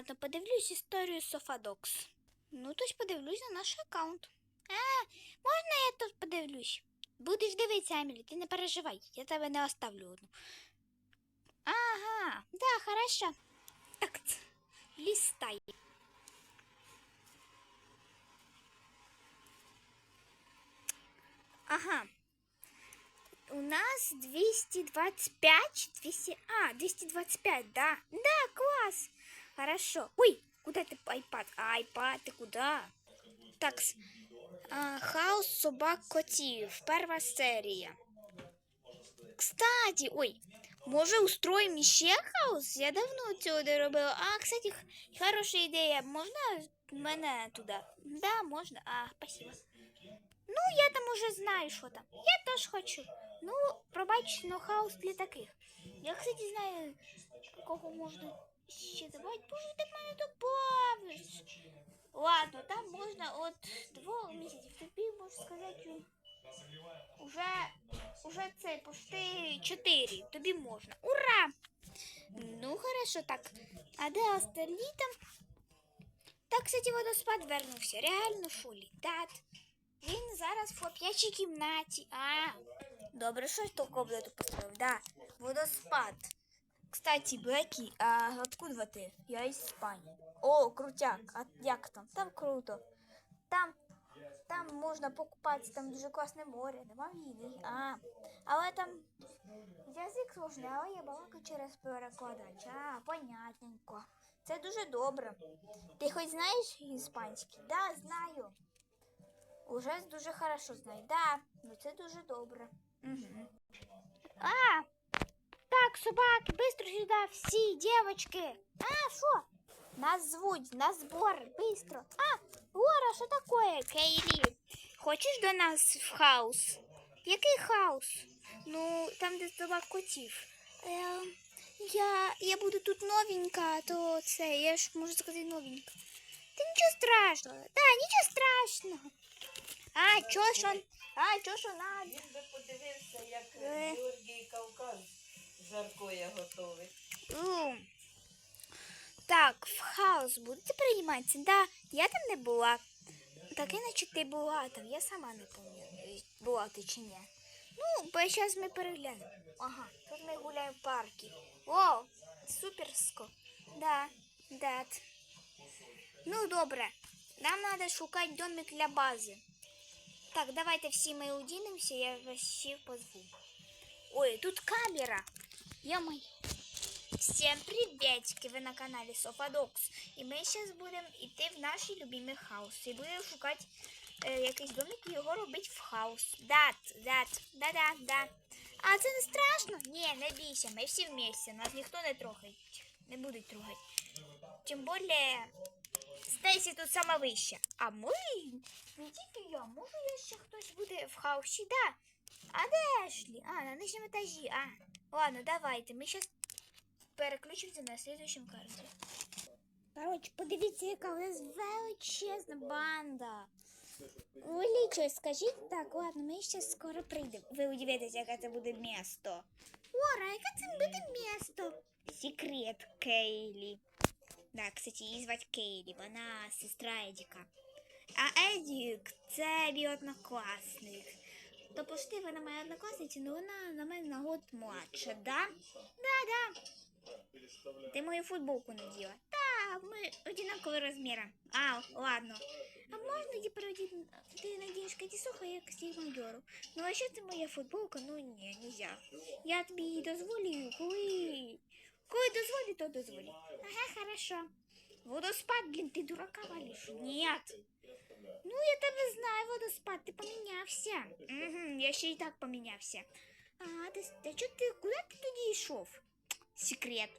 Ладно, подивлюсь історію Софадокс. Ну, то ж подивлюсь на наш аккаунт. А, можна я тут подивлюсь? Будеш дивитися, Емілі, ти не переживай, я тебе не оставлю одну. Ага, да, хорошо. Так, листай. Ага. У нас 225, 200, а, 225, да. Да, класс. Хорошо. Ой, куда ты айпад? Айпад, ты куда? Так, а, Хаос собак котів. Перша серія. Кстати, ой, може устроїмо іще хаос? Я давно цього не робила. А, кстати, хороша ідея. Можна мене туди? Да, можна. А, спасибо. Ну, я там уже знаю, що там. Я теж хочу. Ну, пробач, но хаос для таких. Я, кстати, знаю, кого можна ще добавити. Боже, ти мене добавиш. Ладно, там можна от двох місяців. Тобі можу сказати, уже, уже це пошти чотири. Тобі можна. Ура! Ну, хорошо, так. А де остальні там? Так, кстати, водоспад вернувся. Реально, що лі? Так. Він зараз в оп'ячій кімнаті. А, добре, що ж то комнату построїв, да. Водоспад. Кстати, Бекі, а откуда ти? Я із Іспанії. О, крутяк. А як там? Там круто. Там, там можна покупатися, там дуже класне море, нема війни. А, але там язик сложний, але я балакаю через перекладач. А, понятненько. Це дуже добре. Ти хоч знаєш іспанський? Да, знаю. Уже дуже хорошо знаю. Да, ну це дуже добре. Угу. А, так, собаки, быстро сюда, всі, девочки. А, що? Нас звуть, на збор, быстро. А, Лора, що такое, Кейлі? Хочеш до нас в хаус? Який хаус? Ну, там, де собак котів. Е, я, я буду тут новенька, то це, я ж можу сказати новенька. Та нічого страшного. Да, нічого страшного. А, чо що? А, чо що надо? Він би подивився, як Е. Георгій Кавказ Жаркоє готовить. М. Так, в хаос будете прийматися? Да, я там не була. Так іначе ти була там, я сама не пам'ятаю, була ти чи ні. Ну, бо зараз ми переглянемо. Ага, тут ми гуляємо в парку. О, суперсько. Да, да. Ну, добре. Нам треба шукати домик для бази. Так, давайте всі ми одінемося, я вас всіх позву. Ой, тут камера. Я-моє. Всем приветики! Ви на каналі Софадокс. І ми зараз будемо йти в наш любимий хаус. І будемо шукати е, якийсь домик і його робити в хаус. Дат, дат, да-да, да. А це не страшно? Ні, не бійся, ми всі вместе. Нас ніхто не трогає. Не будуть трогати. Тим більше Стейсі тут сама вища. А може не тільки я, може я ще хтось буде в хаусі, да. А де Ешлі? А, на нижньому етажі. А, ладно, давайте. Ми зараз переключимося на слідуючому карті. Коротше, подивіться, яка у нас величезна банда. Улічо, скажіть так, ладно, ми ще скоро прийдемо. Ви удивитесь, яке це буде місто. Ора, яке це буде місто? Секрет Кейлі. Да, кстати, її звати Кейлі, вона сестра Едіка. А Едік це мій однокласник. То пошти вона моя однокласниця, але вона на мене на год младша, да? Да, да. Ти мою футболку наділа. Так, ми одинакового розміру. А, ладно. А можна тепер один... ти надієш катісуха, як стігмайору? Ну, а що це моя футболка? Ну ні, нельзя. Я тобі її дозволю, коли... Коли дозволю, то дозволю. Ага, хорошо. Водоспад, блін, ти дурака валиш? Нет. Ну, я тебе знаю, водоспад, ти помінявся. Угу, я ще й так помінявся. А, ти, та чо ти, куди ти тоді йшов? Секрет.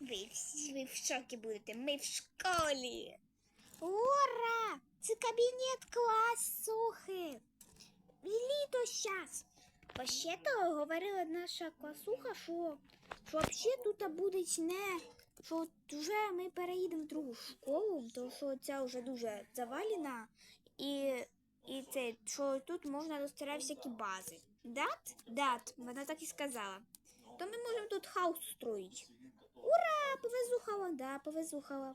Ви ви в шокі будете. Ми в школі. Ура! Це кабінет класухи. Літо щас. Вообще-то говорила наша класуха, що, що вообще тут буде не, що вже ми переїдемо в другу школу, тому що ця вже дуже завалена, і, і це, що тут можна розтирати всякі бази. Дат? Дат, вона так і сказала. То ми можемо тут хаос строїть. Ура! да, повислухала.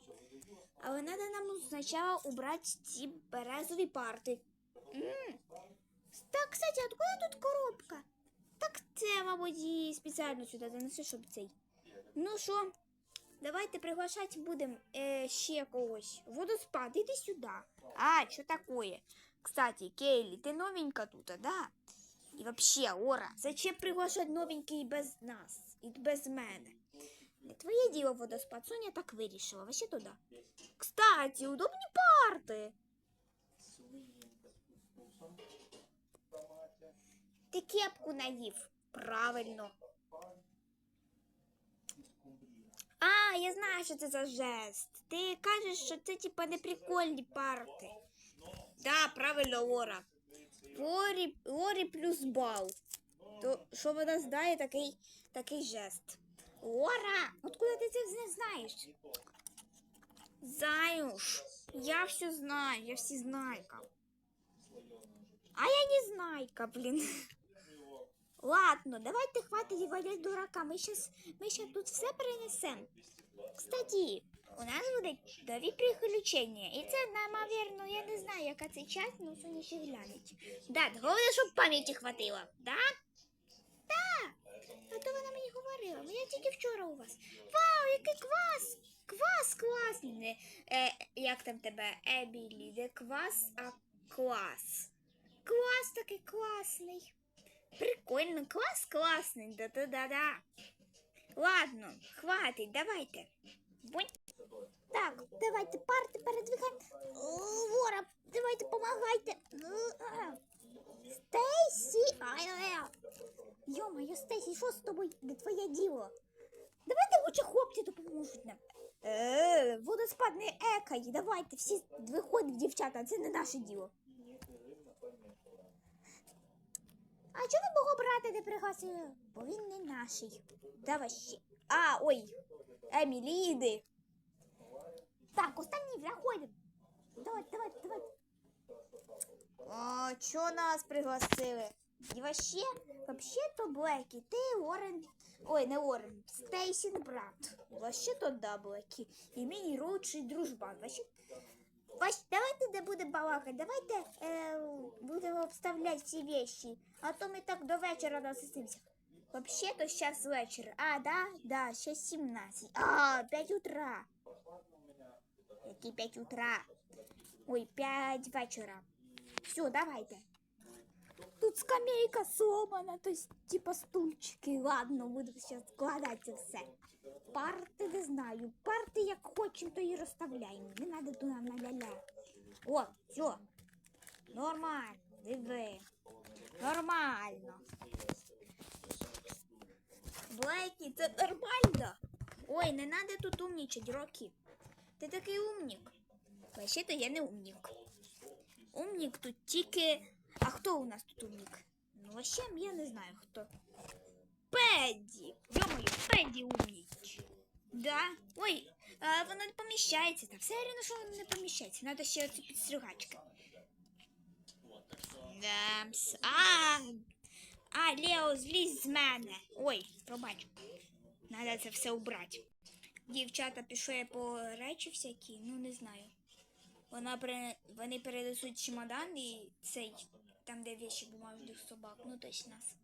Але треба нам спочатку убрати ці березові парти. М. Так, кстати, откуда тут коробка? Так це, мабуть, її спеціально сюди занесли, щоб цей. Ну що, давайте приглашати будемо е, ще когось. Водоспад, іди сюди. А, що таке? Кстати, Кейлі, ти новенька тут, да? І вообще, Ора, зачем приглашати новенький без нас і без мене? Не твоє діло водоспад, Соня так вирішила. Вообще туди. Кстати, удобні парти. Ти кепку наїв. Правильно. А, я знаю, що це за жест. Ти кажеш, що це типа неприкольні парти. Да, правильно, Лора. Лорі, Лорі плюс бал. То що вона знає такий, такий жест. Лора, откуда ти це не знаєш? Заюш, я все знаю, я все знайка. А я не знайка, блін. Ладно, давайте хватить валять дурака. Ми щас, ми щас тут все перенесемо. Кстати, у нас буде нові приключення. І це, намовірно, я не знаю, яка це час, але ще глянуть. Да, головне, щоб пам'яті хватило. Да? Да. А то вона мені говорила. Я тільки вчора у вас. Вау, який квас! Квас класний. Не, е, як там тебе? Емілі, не квас, а клас. Клас такий класний. Прикольно, клас класний. Да-да-да-да. Ладно, хватить, давайте. Бунь. Так, давайте парти передвигаємо. Вора, давайте помагайте. Стейсі. Йо-моє, Стейсі, що з тобою? Не твоє діло. Давайте лучше хлопці допоможуть нам. Е, водоспад не екай. Давайте всі виходять, дівчата, це не наше діло. А чого ви мого брата не пригласили? Бо він не наший. Давай ще. А, ой, Емілі, іди. Так, останній заходимо. Давай, давай, давай. А, чо нас пригласили? І вообще, вообще-то Блекі, ти Орен, ой, не Орен, Стейсін брат. Вообще-то да, Блекі. І мій лучший дружбан. Вообще, Вась, давайте не будемо балакати, давайте е, будемо обставляти всі вещи, а то ми так до вечора насисимося. Вообще-то сейчас вечер. А, да? Да, сейчас 17. А, 5 утра. Які 5 утра? Ой, 5 вечора. Все, давайте. Тут скамейка сломана, то есть типа стульчики. Ладно, буду сейчас складати це все. Парти не знаю. Парти як хочемо, то і розставляємо. Не треба тут нам ля-ля. О, все. Нормально. Диви. Нормально. Блейкі, це нормально. Ой, не треба тут умнічать, Рокі. Ти такий умнік. Вообще-то я не умнік. Умнік тут тільки. А хто у нас тут умнік? Ну, вообще я не знаю хто. Педді. Йомою, Педді умнік. Да? Ой, а, воно не поміщається. Та все рівно, що воно не поміщається. Треба ще оцю підстригачка. Дамс. А, а, Лео, злізь з мене. Ой, пробач. Треба це все убрати. Дівчата пішли по речі всякі, ну не знаю. Вона при... Вони перенесуть чемодан і цей, там, де вещи бумажних собак, ну тобто нас.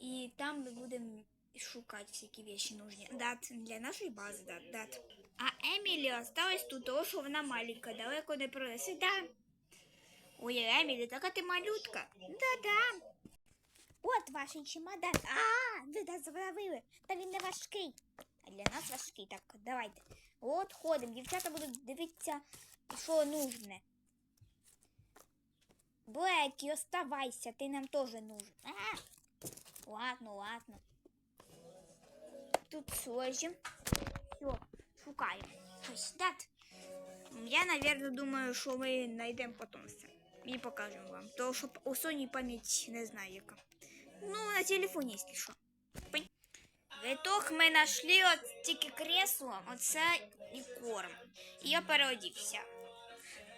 І там ми будемо шукати всякі вещи нужні. Дат для нашої бази, дат, дат. А Емілі осталась тут, тому що вона маленька, далеко не пролезе. Да. Ой, Емілі, така ти малютка. Да-да. От ваш чемодан. А, ви нас зловили. Та він не важкий. А для нас важкий. Так, давайте. От ходимо. Дівчата будуть дивитися, що нужне. Блекі, оставайся, ти нам теж нужен. А, ладно, ладно. Тут сложим. Все, шукаємо. Ось. Я, наверное, думаю, що ми знайдемо потім все. І покажемо вам. Тому що у Соні пам'ять не знаю яка. Ну, на телефоні, якщо що. Понь- В итог ми знайшли тільки кресло, оце і корм. Я переодівся.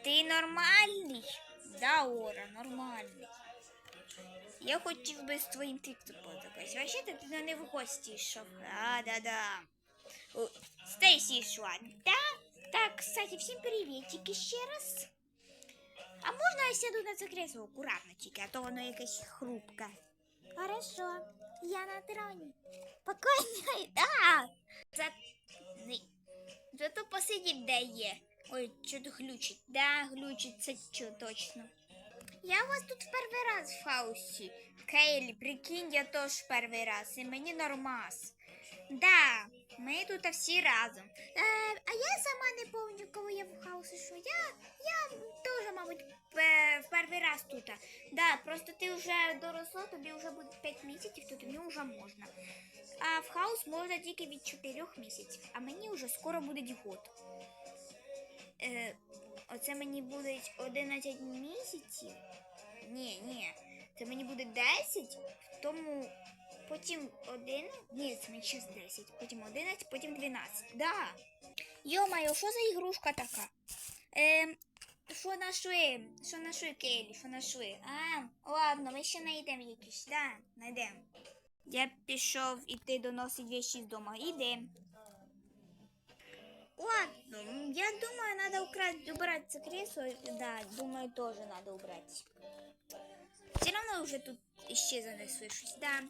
Ти нормальний? Да, Ора, нормальний. Я хотів би з твоїм тиктоком познайомитися. Вообще ти на не в гості йшов. Да, да, да. Стейсі йшла. Да, Так, кстати, всім привітики ще раз. А можна я сяду на це кресло акуратно тільки, а то воно якесь хрупке. Хорошо, я на троні. Спокійно, да. За... Зато посидім, де є. Ой, що то глючить. Да, глючить, це що точно. Я у вас тут в перший раз в хаосі. Кейлі, прикинь, я теж в перший раз, і мені нормас. Да, ми тут всі разом. Е, а я сама не пам'ятаю, коли я в хаосі, що я, я теж, мабуть, в перший раз тут. Да, просто ти вже доросла, тобі вже буде 5 місяців, то тобі вже можна. А в хаос можна тільки від 4 місяців, а мені вже скоро буде год. Е, оце мені буде 11 місяців. Ні, ні. Це мені буде 10, тому потім 1. Ні, це мені ще 10, потім 11, потім 12. Да. Йо-моє, що за ігрушка така? Ем, що нашли? Що нашли, Кейлі? Що нашли? А, ладно, ми ще знайдемо якісь, да, знайдемо. Я пішов іти доносить вещи з дому. Ідем. Ладно, я думаю, надо украсть, убрать кресло. Да, думаю, тоже надо убрать. Все равно уже тут ще занесу да.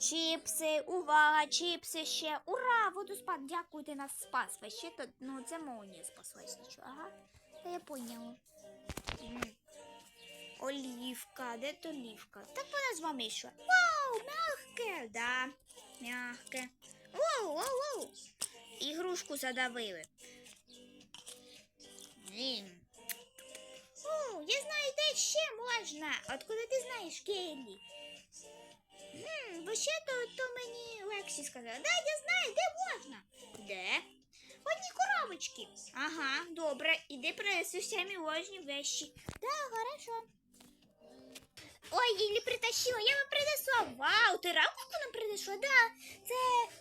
Чіпси, увага, чіпси ще. Ура! Водоспад, дякую, ти нас спас. Вообще то, ну це молнія спаслась нічого. Ага. Та я поняла. М. Олівка, де то олівка? Так вона з вами йшла. Вау, мягке, да, мягке. Воу, воу, воу. Ігрушку задавили. Блін. О, я знаю, де ще можна. Откуда ти знаєш, Келлі? Хм, вообще то, то мені Лексі сказала. Да, я знаю, де можна. Де? Одні коробочки. Ага, добре. Іди принеси всі можні вещі. Да, хорошо. Ой, її притащила, я вам принесла. Вау, ти ракушку нам принесла? Да. Це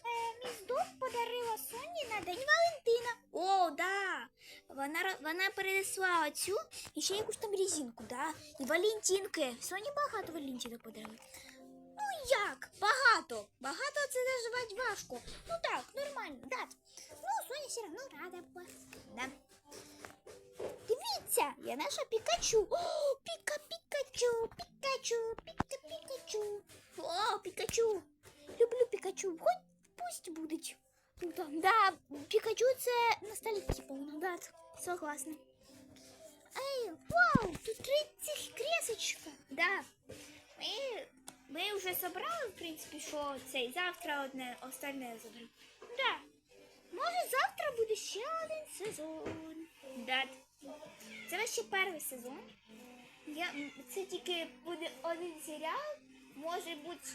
е, дом подарила Соні на День Валентина. О, да. Вона, вона принесла оцю і ще якусь там резинку, да. І Валентинки. Соні багато Валентинок подарили. Ну як? Багато. Багато це називати важко. Ну так, нормально, да. Ну, Соня все одно рада була. Да. Я наша Пікачу. О, Піка, Пікачу, Пікачу, Піка, Пікачу. О, Пікачу. Люблю Пікачу. Хоч пусть будуть. Ну, да, Пікачу це ностальгія повна, да, согласна. Ей, вау, тут три цих кресочка. Да. Ми, ми вже собрали, в принципі, що цей завтра одне, остальне заберемо. Да. Може завтра буде ще один сезон. Да. Це ще перший сезон. Я, це тільки буде один серіал, може бути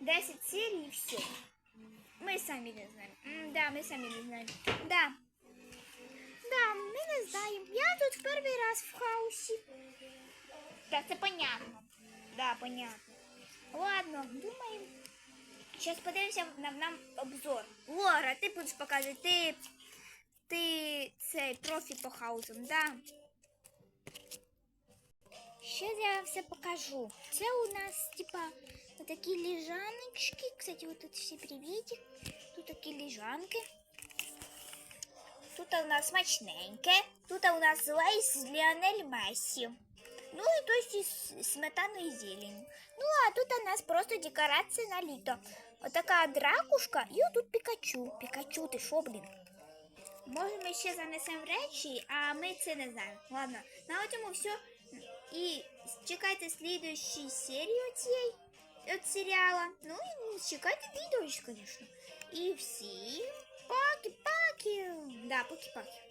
10 серій і все. Ми самі не знаємо. Да, ми самі не знаємо. Да. Да, ми не знаємо. Я тут перший раз в хаосі. Так, це понятно. Да, понятно. Ладно, думаємо. Сейчас подивимося на нам обзор. Лора, ти будеш показувати. Ти, ти цей профі по хаусам, да? Сейчас я вам все покажу. Це у нас, типа, вот такие лежаночки. Кстати, вот тут все приветик. Тут такие лежанки. Тут у нас смачненьке. Тут у нас лейс з Ліонель Мессі. Ну і то із сметаною і зеленью. Ну, а тут у нас просто декорація на літо. Отака дракушка і отут Пікачу. Пікачу, ти шо, блін? Може, ми ще занесемо речі, а ми це не знаємо. Ладно, на цьому все. І чекайте слідуючі серію цієї от серіала. Ну і чекайте відео, звісно. І всім поки-паки. Да, паки-паки.